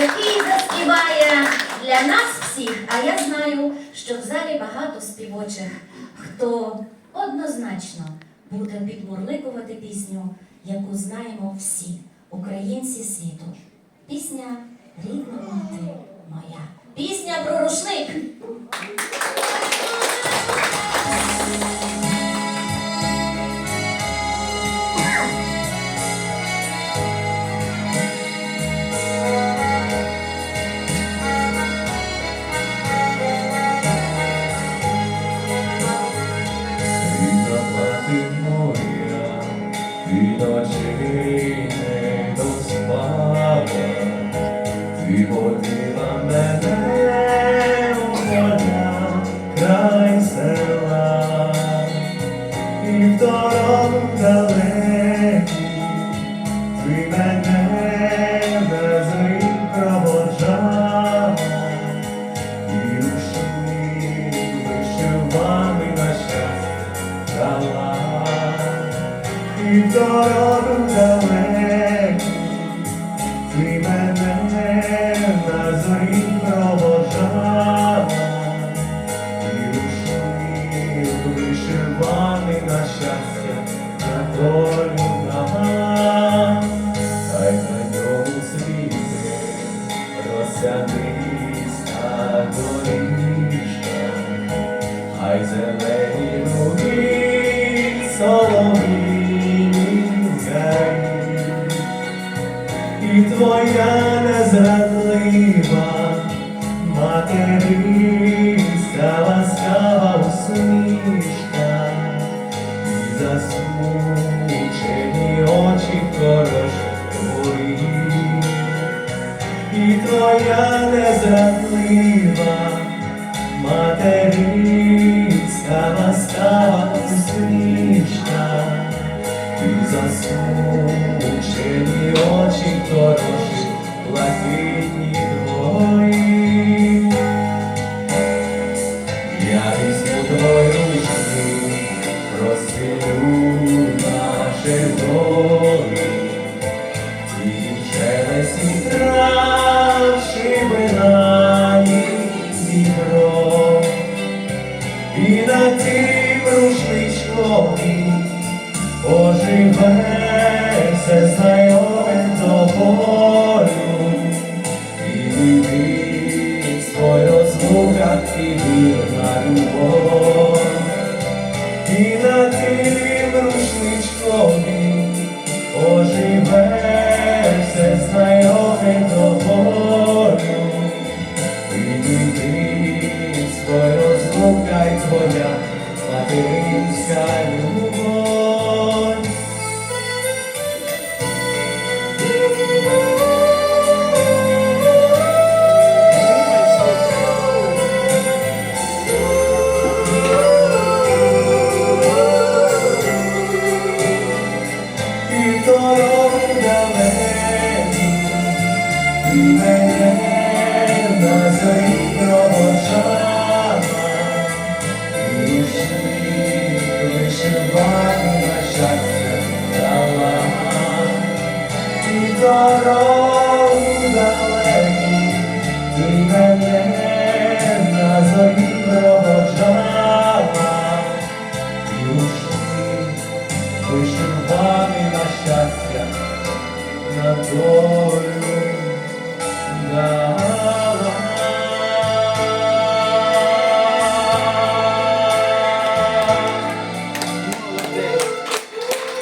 який заспіває для нас всіх. А я знаю, що в залі багато співочих, хто однозначно буде підмурликувати пісню, яку знаємо всі українці світу. Пісня Рідна мати моя. Пісня про рушник. Від не доспала, ти водила мене у поля край села, і в дорогу далеку ти мене і в дорогу далеку твоя незрадлива материнська ласкава усмішка, і засмучені очі твої і твоя незрадлива материнська ласкава усмішка, і засмучені очі хороші, блакитні твої. Я візьму твою руку, розсилю наші долі. Ті шелесті трав, шибинані зігро, і на тім рушничкові оживе все знайоме тобою, і дитинство й розлука, і вірна любов, і на Вишиваний на щастя, на долю,